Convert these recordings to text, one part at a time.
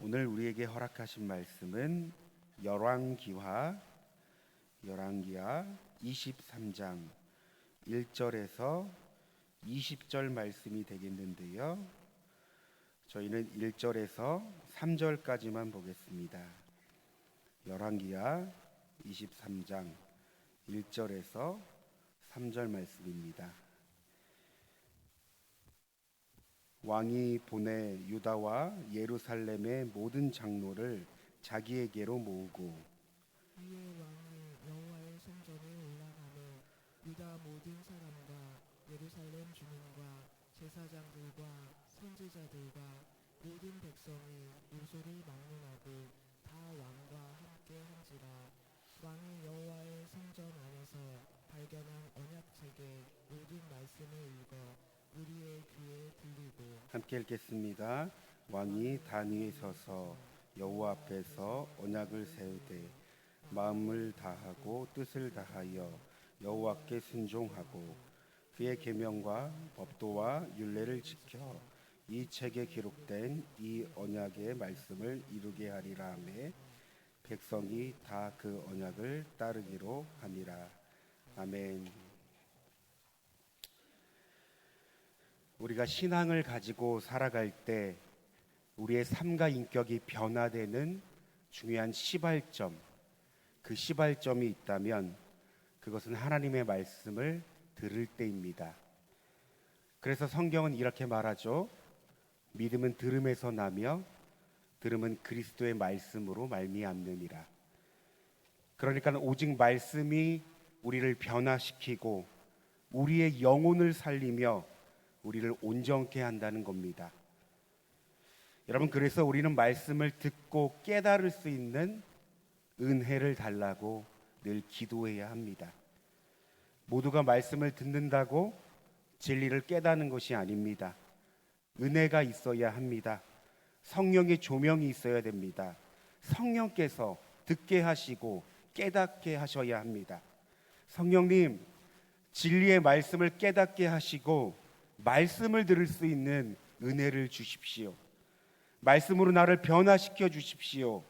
오늘 우리에게 허락하신 말씀은 열왕기하 열왕기하 23장 1절에서 20절 말씀이 되겠는데요. 저희는 1절에서 3절까지만 보겠습니다. 열왕기하 23장 1절에서 3절 말씀입니다. 왕이 보내 유다와 예루살렘의 모든 장로를 자기에게로 모으고 이에 왕이 여호와의 성전에 올라가며 유다 모든 사람과 예루살렘 주민과 제사장들과 선지자들과 모든 백성이 요소를 막론하고 다 왕과 함께 한지라 왕이 여호와의 성전 안에서 발견한 언약책의 모든 말씀을 읽어 함께 읽겠습니다. 왕이 단 위에 서서 여호와 앞에서 언약을 세우되 마음을 다하고 뜻을 다하여 여호와께 순종하고 그의 계명과 법도와 율례를 지켜 이 책에 기록된 이 언약의 말씀을 이루게 하리라 하매 백성이 다 그 언약을 따르기로 하니라 아멘. 우리가 신앙을 가지고 살아갈 때 우리의 삶과 인격이 변화되는 중요한 시발점, 그 시발점이 있다면 그것은 하나님의 말씀을 들을 때입니다. 그래서 성경은 이렇게 말하죠. 믿음은 들음에서 나며 들음은 그리스도의 말씀으로 말미암느니라. 그러니까 오직 말씀이 우리를 변화시키고 우리의 영혼을 살리며 우리를 온전케 한다는 겁니다. 여러분 그래서 우리는 말씀을 듣고 깨달을 수 있는 은혜를 달라고 늘 기도해야 합니다. 모두가 말씀을 듣는다고 진리를 깨닫는 것이 아닙니다. 은혜가 있어야 합니다. 성령의 조명이 있어야 됩니다. 성령께서 듣게 하시고 깨닫게 하셔야 합니다. 성령님, 진리의 말씀을 깨닫게 하시고 말씀을 들을 수 있는 은혜를 주십시오. 말씀으로 나를 변화시켜 주십시오.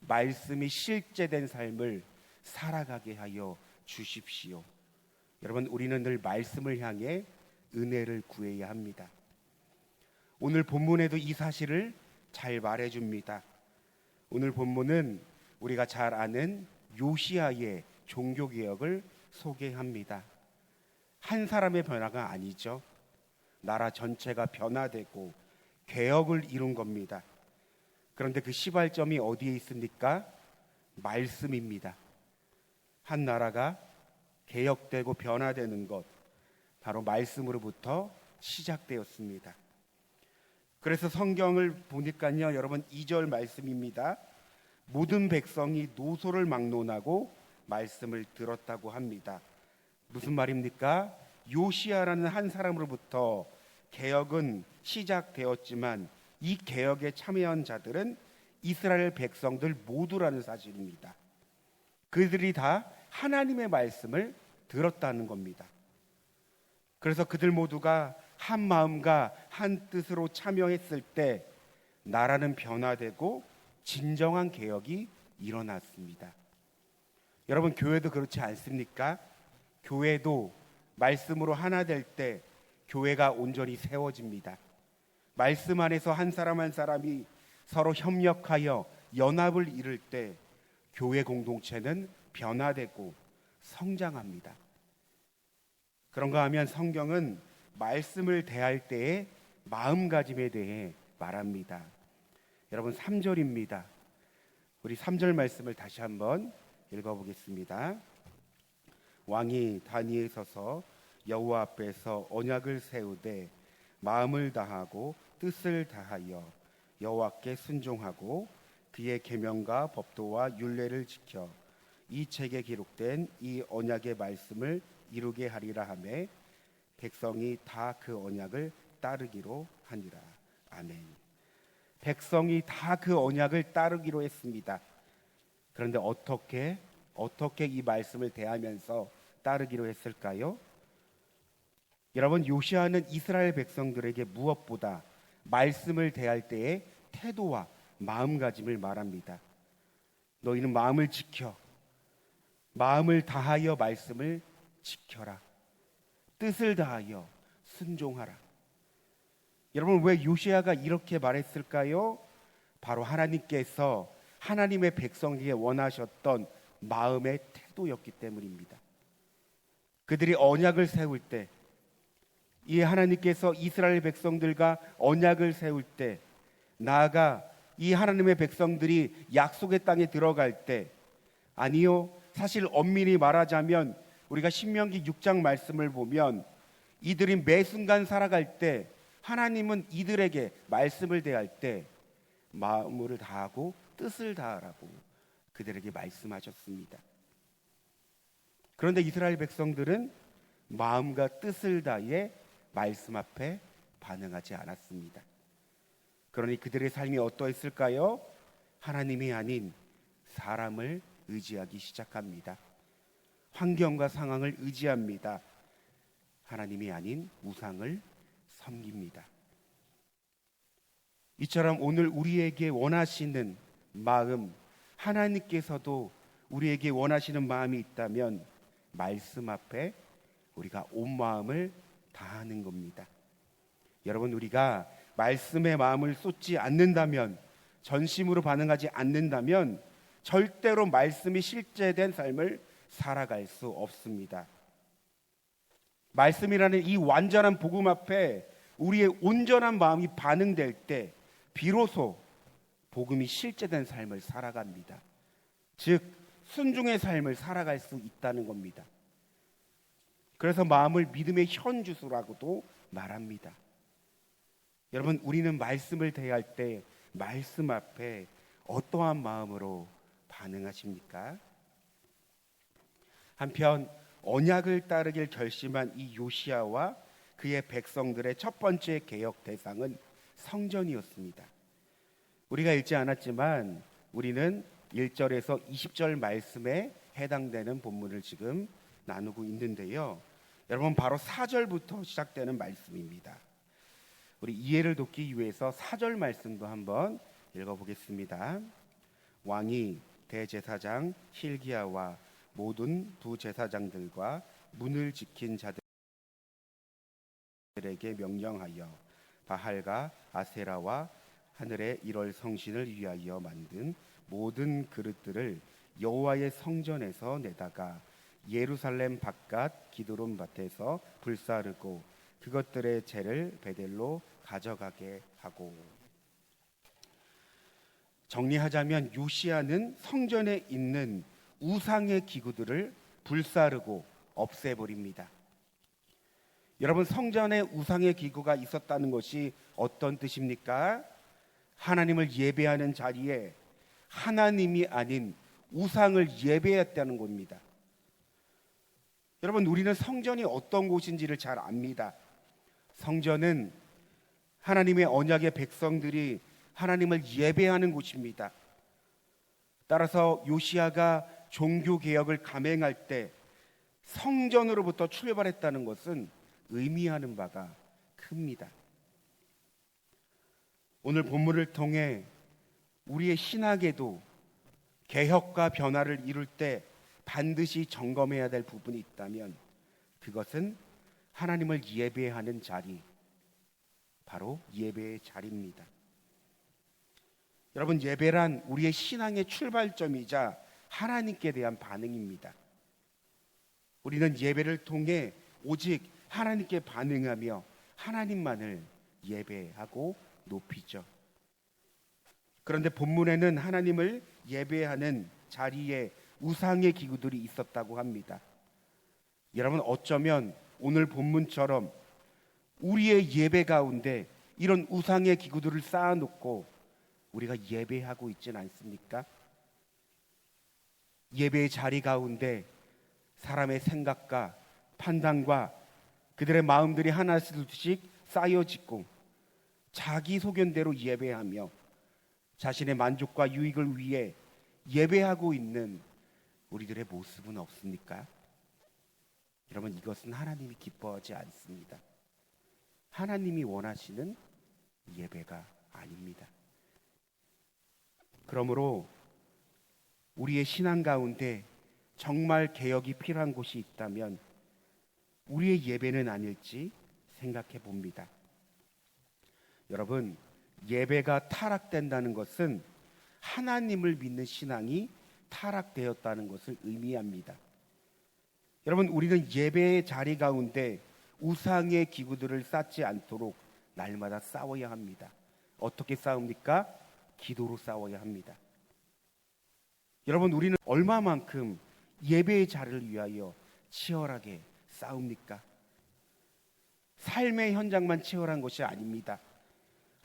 말씀이 실제된 삶을 살아가게 하여 주십시오. 여러분, 우리는 늘 말씀을 향해 은혜를 구해야 합니다. 오늘 본문에도 이 사실을 잘 말해 줍니다. 오늘 본문은 우리가 잘 아는 요시아의 종교 개혁을 소개합니다. 한 사람의 변화가 아니죠. 나라 전체가 변화되고 개혁을 이룬 겁니다. 그런데 그 시발점이 어디에 있습니까? 말씀입니다. 한 나라가 개혁되고 변화되는 것 바로 말씀으로부터 시작되었습니다. 그래서 성경을 보니까요, 여러분 2절 말씀입니다. 모든 백성이 노소를 막론하고 말씀을 들었다고 합니다. 무슨 말입니까? 요시아라는 한 사람으로부터 개혁은 시작되었지만 이 개혁에 참여한 자들은 이스라엘 백성들 모두라는 사실입니다. 그들이 다 하나님의 말씀을 들었다는 겁니다. 그래서 그들 모두가 한 마음과 한 뜻으로 참여했을 때 나라는 변화되고 진정한 개혁이 일어났습니다. 여러분 교회도 그렇지 않습니까? 교회도 말씀으로 하나 될 때 교회가 온전히 세워집니다. 말씀 안에서 한 사람 한 사람이 서로 협력하여 연합을 이룰 때 교회 공동체는 변화되고 성장합니다. 그런가 하면 성경은 말씀을 대할 때의 마음가짐에 대해 말합니다. 여러분 3절입니다. 우리 3절 말씀을 다시 한번 읽어보겠습니다. 왕이 단위에 서서 여호와 앞에서 언약을 세우되 마음을 다하고 뜻을 다하여 여호와께 순종하고 그의 계명과 법도와 율례를 지켜 이 책에 기록된 이 언약의 말씀을 이루게 하리라 하매 백성이 다 그 언약을 따르기로 하니라. 아멘. 백성이 다 그 언약을 따르기로 했습니다. 그런데 어떻게 어떻게 이 말씀을 대하면서 따르기로 했을까요? 여러분 요시아는 이스라엘 백성들에게 무엇보다 말씀을 대할 때의 태도와 마음가짐을 말합니다. 너희는 마음을 지켜 마음을 다하여 말씀을 지켜라. 뜻을 다하여 순종하라. 여러분 왜 요시아가 이렇게 말했을까요? 바로 하나님께서 하나님의 백성에게 원하셨던 마음의 태도였기 때문입니다. 그들이 언약을 세울 때, 이 하나님께서 이스라엘 백성들과 언약을 세울 때, 나아가 이 하나님의 백성들이 약속의 땅에 들어갈 때, 아니요, 사실 엄밀히 말하자면 우리가 신명기 6장 말씀을 보면 이들이 매 순간 살아갈 때 하나님은 이들에게 말씀을 대할 때 마음을 다하고 뜻을 다하라고 그들에게 말씀하셨습니다. 그런데 이스라엘 백성들은 마음과 뜻을 다해 말씀 앞에 반응하지 않았습니다. 그러니 그들의 삶이 어떠했을까요? 하나님이 아닌 사람을 의지하기 시작합니다. 환경과 상황을 의지합니다. 하나님이 아닌 우상을 섬깁니다. 이처럼 오늘 우리에게 원하시는 마음, 하나님께서도 우리에게 원하시는 마음이 있다면 말씀 앞에 우리가 온 마음을 다하는 겁니다. 여러분 우리가 말씀의 마음을 쏟지 않는다면 전심으로 반응하지 않는다면 절대로 말씀이 실제된 삶을 살아갈 수 없습니다. 말씀이라는 이 완전한 복음 앞에 우리의 온전한 마음이 반응될 때 비로소 복음이 실제된 삶을 살아갑니다. 즉 순종의 삶을 살아갈 수 있다는 겁니다. 그래서 마음을 믿음의 현주소라고도 말합니다. 여러분 우리는 말씀을 대할 때 말씀 앞에 어떠한 마음으로 반응하십니까? 한편 언약을 따르길 결심한 이 요시아와 그의 백성들의 첫 번째 개혁 대상은 성전이었습니다. 우리가 읽지 않았지만 우리는 1절에서 20절 말씀에 해당되는 본문을 지금 나누고 있는데요. 여러분 바로 4절부터 시작되는 말씀입니다. 우리 이해를 돕기 위해서 4절 말씀도 한번 읽어 보겠습니다. 왕이 대제사장 hil기야와 모든 부제사장들과 문을 지킨 자들에게 명령하여 바할과 아세라와 하늘의 일월 성신을 위하여 만든 모든 그릇들을 여호와의 성전에서 내다가 예루살렘 바깥 기드론 밭에서 불사르고 그것들의 재를 베델로 가져가게 하고 정리하자면 요시아는 성전에 있는 우상의 기구들을 불사르고 없애버립니다. 여러분 성전에 우상의 기구가 있었다는 것이 어떤 뜻입니까? 하나님을 예배하는 자리에 하나님이 아닌 우상을 예배했다는 겁니다. 여러분 우리는 성전이 어떤 곳인지를 잘 압니다. 성전은 하나님의 언약의 백성들이 하나님을 예배하는 곳입니다. 따라서 요시아가 종교 개혁을 감행할 때 성전으로부터 출발했다는 것은 의미하는 바가 큽니다. 오늘 본문을 통해 우리의 신학에도 개혁과 변화를 이룰 때 반드시 점검해야 될 부분이 있다면 그것은 하나님을 예배하는 자리, 바로 예배의 자리입니다. 여러분, 예배란 우리의 신앙의 출발점이자 하나님께 대한 반응입니다. 우리는 예배를 통해 오직 하나님께 반응하며 하나님만을 예배하고 높이죠. 그런데 본문에는 하나님을 예배하는 자리에 우상의 기구들이 있었다고 합니다. 여러분 어쩌면 오늘 본문처럼 우리의 예배 가운데 이런 우상의 기구들을 쌓아놓고 우리가 예배하고 있진 않습니까? 예배의 자리 가운데 사람의 생각과 판단과 그들의 마음들이 하나씩 쌓여짓고 자기 소견대로 예배하며 자신의 만족과 유익을 위해 예배하고 있는 우리들의 모습은 없습니까? 여러분 이것은 하나님이 기뻐하지 않습니다. 하나님이 원하시는 예배가 아닙니다. 그러므로 우리의 신앙 가운데 정말 개혁이 필요한 곳이 있다면 우리의 예배는 아닐지 생각해 봅니다. 여러분, 예배가 타락된다는 것은 하나님을 믿는 신앙이 타락되었다는 것을 의미합니다. 여러분, 우리는 예배의 자리 가운데 우상의 기구들을 쌓지 않도록 날마다 싸워야 합니다. 어떻게 싸웁니까? 기도로 싸워야 합니다. 여러분, 우리는 얼마만큼 예배의 자리를 위하여 치열하게 싸웁니까? 삶의 현장만 치열한 것이 아닙니다.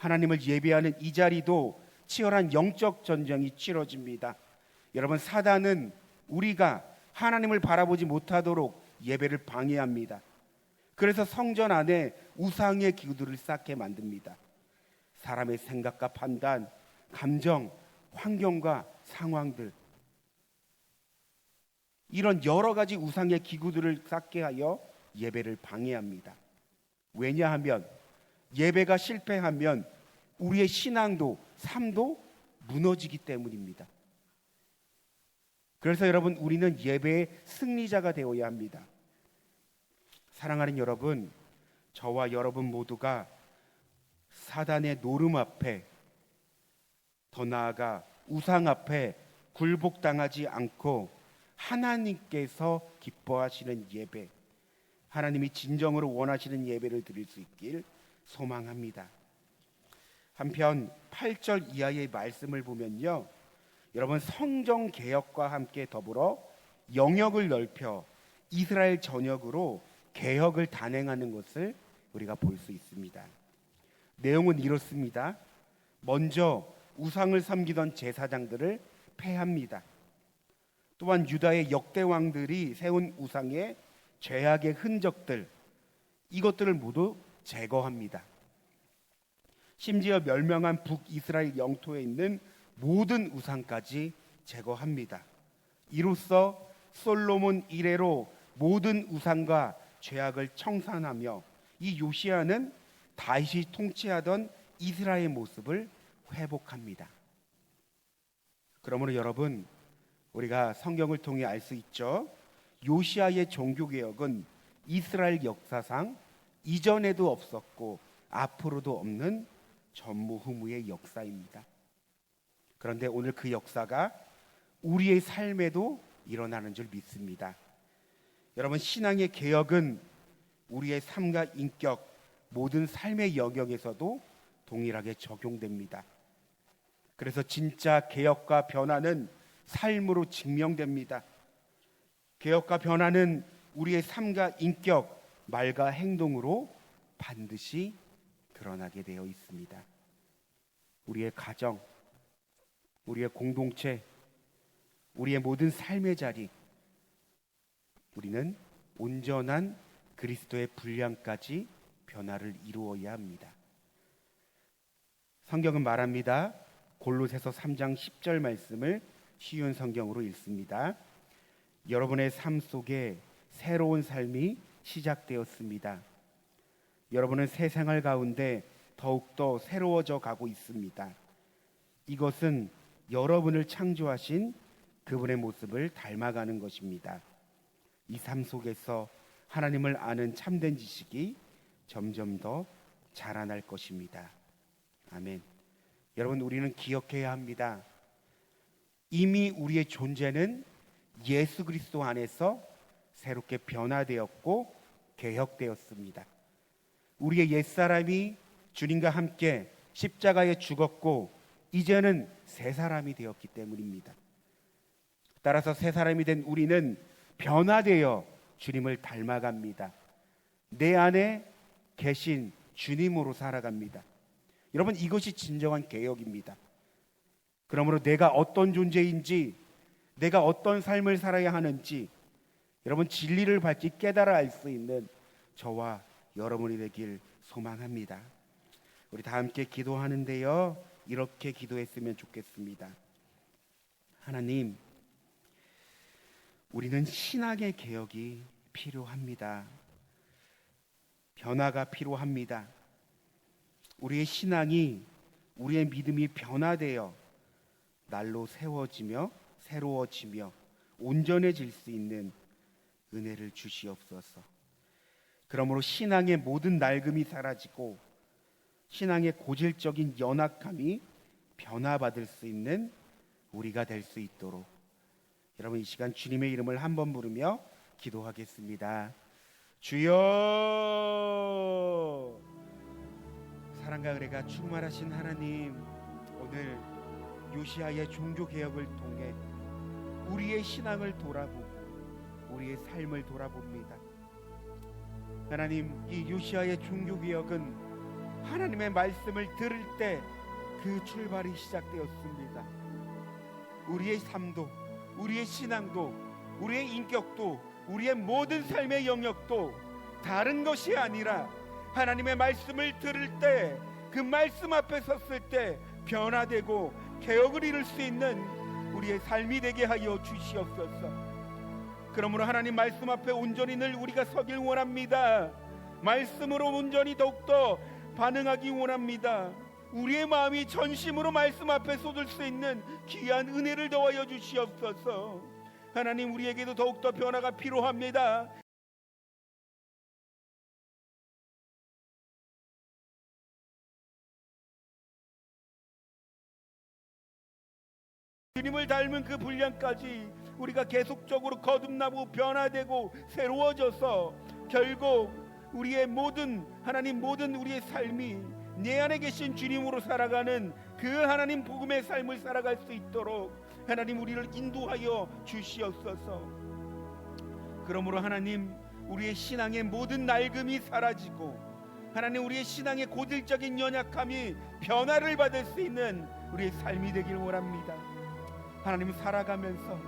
하나님을 예배하는 이 자리도 치열한 영적 전쟁이 치러집니다. 여러분, 사단은 우리가 하나님을 바라보지 못하도록 예배를 방해합니다. 그래서 성전 안에 우상의 기구들을 쌓게 만듭니다. 사람의 생각과 판단, 감정, 환경과 상황들 이런 여러 가지 우상의 기구들을 쌓게 하여 예배를 방해합니다. 왜냐하면 예배가 실패하면 우리의 신앙도 삶도 무너지기 때문입니다. 그래서 여러분 우리는 예배의 승리자가 되어야 합니다. 사랑하는 여러분, 저와 여러분 모두가 사단의 노름 앞에 더 나아가 우상 앞에 굴복당하지 않고 하나님께서 기뻐하시는 예배, 하나님이 진정으로 원하시는 예배를 드릴 수 있길 소망합니다. 한편 8절 이하의 말씀을 보면요. 여러분 성정 개혁과 함께 더불어 영역을 넓혀 이스라엘 전역으로 개혁을 단행하는 것을 우리가 볼 수 있습니다. 내용은 이렇습니다. 먼저 우상을 섬기던 제사장들을 폐합니다. 또한 유다의 역대 왕들이 세운 우상의 죄악의 흔적들 이것들을 모두 제거합니다. 심지어 멸명한 북이스라엘 영토에 있는 모든 우상까지 제거합니다. 이로써 솔로몬 이래로 모든 우상과 죄악을 청산하며 이 요시아는 다시 통치하던 이스라엘 모습을 회복합니다. 그러므로 여러분 우리가 성경을 통해 알 수 있죠. 요시아의 종교 개혁은 이스라엘 역사상 이전에도 없었고 앞으로도 없는 전무후무의 역사입니다. 그런데 오늘 그 역사가 우리의 삶에도 일어나는 줄 믿습니다. 여러분 신앙의 개혁은 우리의 삶과 인격 모든 삶의 영역에서도 동일하게 적용됩니다. 그래서 진짜 개혁과 변화는 삶으로 증명됩니다. 개혁과 변화는 우리의 삶과 인격, 말과 행동으로 반드시 드러나게 되어 있습니다. 우리의 가정, 우리의 공동체, 우리의 모든 삶의 자리, 우리는 온전한 그리스도의 분량까지 변화를 이루어야 합니다. 성경은 말합니다. 골로새서 3장 10절 말씀을 쉬운 성경으로 읽습니다. 여러분의 삶 속에 새로운 삶이 시작되었습니다. 여러분은 새 생활 가운데 더욱더 새로워져 가고 있습니다. 이것은 여러분을 창조하신 그분의 모습을 닮아가는 것입니다. 이 삶 속에서 하나님을 아는 참된 지식이 점점 더 자라날 것입니다. 아멘. 여러분, 우리는 기억해야 합니다. 이미 우리의 존재는 예수 그리스도 안에서 새롭게 변화되었고 개혁되었습니다. 우리의 옛사람이 주님과 함께 십자가에 죽었고 이제는 새 사람이 되었기 때문입니다. 따라서 새 사람이 된 우리는 변화되어 주님을 닮아갑니다. 내 안에 계신 주님으로 살아갑니다. 여러분 이것이 진정한 개혁입니다. 그러므로 내가 어떤 존재인지 내가 어떤 삶을 살아야 하는지 여러분 진리를 밝히 깨달아 알 수 있는 저와 여러분이 되길 소망합니다. 우리 다 함께 기도하는데요. 이렇게 기도했으면 좋겠습니다. 하나님, 우리는 신학의 개혁이 필요합니다. 변화가 필요합니다. 우리의 신앙이 우리의 믿음이 변화되어 날로 세워지며 새로워지며 온전해질 수 있는 은혜를 주시옵소서. 그러므로 신앙의 모든 낡음이 사라지고 신앙의 고질적인 연약함이 변화받을 수 있는 우리가 될 수 있도록 여러분 이 시간 주님의 이름을 한번 부르며 기도하겠습니다. 주여 사랑과 은혜가 충만하신 하나님 오늘 요시아의 종교 개혁을 통해 우리의 신앙을 돌아보고 우리의 삶을 돌아봅니다. 하나님 이 요시아의 종교 개혁은 하나님의 말씀을 들을 때 그 출발이 시작되었습니다. 우리의 삶도 우리의 신앙도 우리의 인격도 우리의 모든 삶의 영역도 다른 것이 아니라 하나님의 말씀을 들을 때 그 말씀 앞에 섰을 때 변화되고 개혁을 이룰 수 있는 우리의 삶이 되게 하여 주시옵소서. 그러므로 하나님 말씀 앞에 온전히 늘 우리가 서길 원합니다. 말씀으로 온전히 더욱더 반응하기 원합니다. 우리의 마음이 전심으로 말씀 앞에 쏟을 수 있는 귀한 은혜를 더하여 주시옵소서. 하나님 우리에게도 더욱더 변화가 필요합니다. 주님을 닮은 그 분량까지 우리가 계속적으로 거듭나고 변화되고 새로워져서 결국 우리의 모든 하나님 모든 우리의 삶이 내 안에 계신 주님으로 살아가는 그 하나님 복음의 삶을 살아갈 수 있도록 하나님 우리를 인도하여 주시옵소서. 그러므로 하나님 우리의 신앙의 모든 낡음이 사라지고 하나님 우리의 신앙의 고질적인 연약함이 변화를 받을 수 있는 우리의 삶이 되길 원합니다. 하나님 살아가면서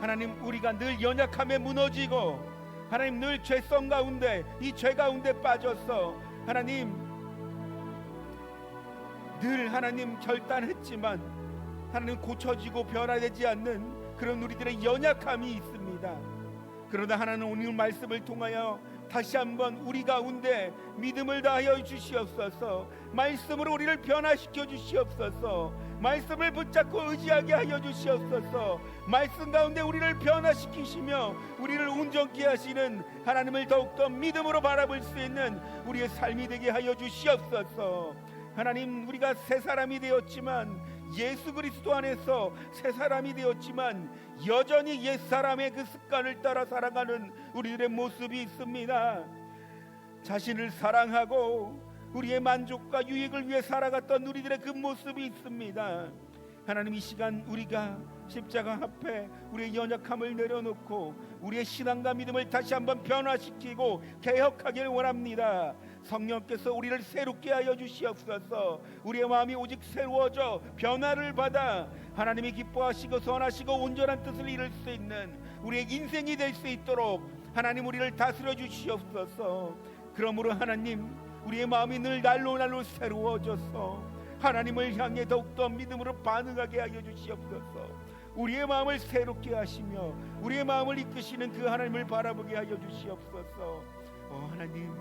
하나님 우리가 늘 연약함에 무너지고 하나님 늘 죄성 가운데 이 죄 가운데 빠져서 하나님 늘 하나님 결단했지만 하나님 고쳐지고 변화되지 않는 그런 우리들의 연약함이 있습니다. 그러나 하나님 오늘 말씀을 통하여 다시 한번 우리 가운데 믿음을 다하여 주시옵소서. 말씀으로 우리를 변화시켜 주시옵소서. 말씀을 붙잡고 의지하게 하여 주시옵소서. 말씀 가운데 우리를 변화시키시며 우리를 온전케 하시는 하나님을 더욱더 믿음으로 바라볼 수 있는 우리의 삶이 되게 하여 주시옵소서. 하나님 우리가 새 사람이 되었지만 예수 그리스도 안에서 새 사람이 되었지만 여전히 옛 사람의 그 습관을 따라 살아가는 우리들의 모습이 있습니다. 자신을 사랑하고 우리의 만족과 유익을 위해 살아갔던 우리들의 그 모습이 있습니다. 하나님 이 시간 우리가 십자가 앞에 우리의 연약함을 내려놓고 우리의 신앙과 믿음을 다시 한번 변화시키고 개혁하길 원합니다. 성령께서 우리를 새롭게 하여 주시옵소서. 우리의 마음이 오직 새로워져 변화를 받아 하나님이 기뻐하시고 선하시고 온전한 뜻을 이룰 수 있는 우리의 인생이 될 수 있도록 하나님 우리를 다스려 주시옵소서. 그러므로 하나님 우리의 마음이 늘 날로 날로 새로워져서 하나님을 향해 더욱더 믿음으로 반응하게 하여 주시옵소서. 우리의 마음을 새롭게 하시며 우리의 마음을 이끄시는 그 하나님을 바라보게 하여 주시옵소서. 어 하나님